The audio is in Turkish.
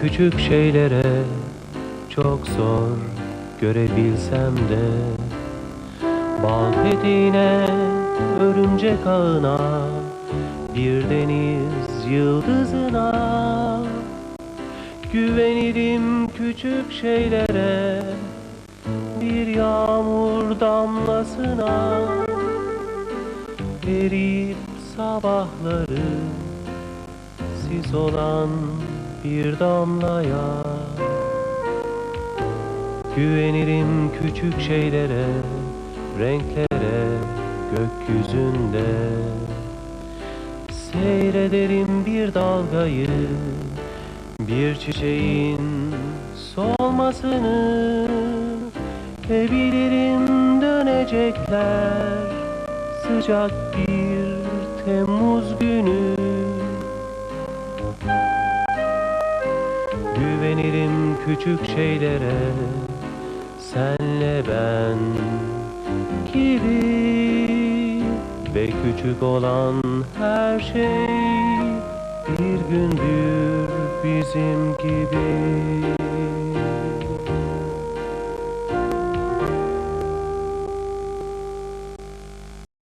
küçük şeylere çok zor görebilsem de. Bal peteğine, örümcek ağına Bir deniz yıldızına. Güvenirim küçük şeylere Bir yağmur damlasına. Eriyip sabahları Siz olan bir damlaya. Güvenirim küçük şeylere Renklere gökyüzünde. Seyrederim bir dalgayı Bir çiçeğin solmasını. Ve dönecekler Sıcak bir Temmuz günü Güvenirim küçük şeylere Senle ben gibi. Ve küçük olan her şey Bir gün büyür bizim gibi